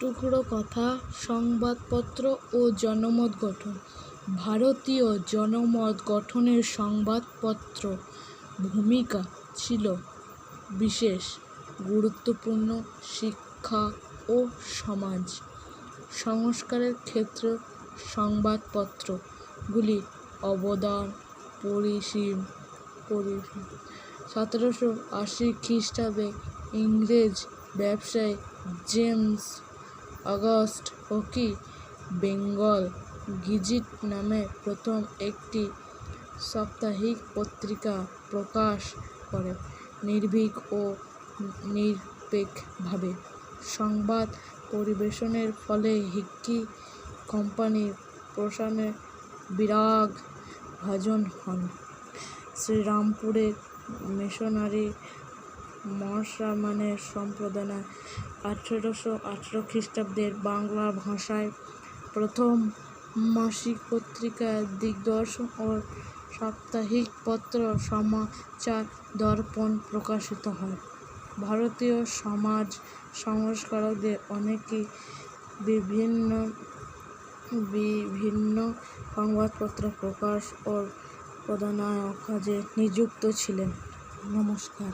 টুকরো কথা, সংবাদপত্র ও জনমত গঠন। ভারতীয় জনমত গঠনের সংবাদপত্র ভূমিকা ছিল বিশেষ, গুরুত্বপূর্ণ শিক্ষা ও সমাজ। সংস্কারের ক্ষেত্রে সংবাদপত্রগুলি অবদান, পরিসীম পরিসীম। সতেরোশো আশি খ্রিস্টাব্দে ইংরেজ ব্যবসায়ী James August Hicky Bengal Gazette নামে প্রথম একটি সাপ্তাহিক পত্রিকা প্রকাশ করে, নির্ভীক ও নিরপেক্ষভাবে। সংবাদ পরিবেশনের ফলে হিক্কি কোম্পানির প্রসারে বিরাগ ভাজন হন। শ্রীরামপুরের মিশনারি মহাশ্রমণের সম্পাদনায় আঠেরোশো আঠেরো খ্রিস্টাব্দের বাংলা ভাষায় প্রথম মাসিক পত্রিকা, দিগদর্শন ও সাপ্তাহিক পত্র সমাচার দর্পণ প্রকাশিত হয়। ভারতীয় সমাজ সংস্কারকদের অনেকেই বিভিন্ন বিভিন্ন সংবাদপত্র প্রকাশ ও প্রণয়নের কাজে নিযুক্ত ছিলেন। নমস্কার।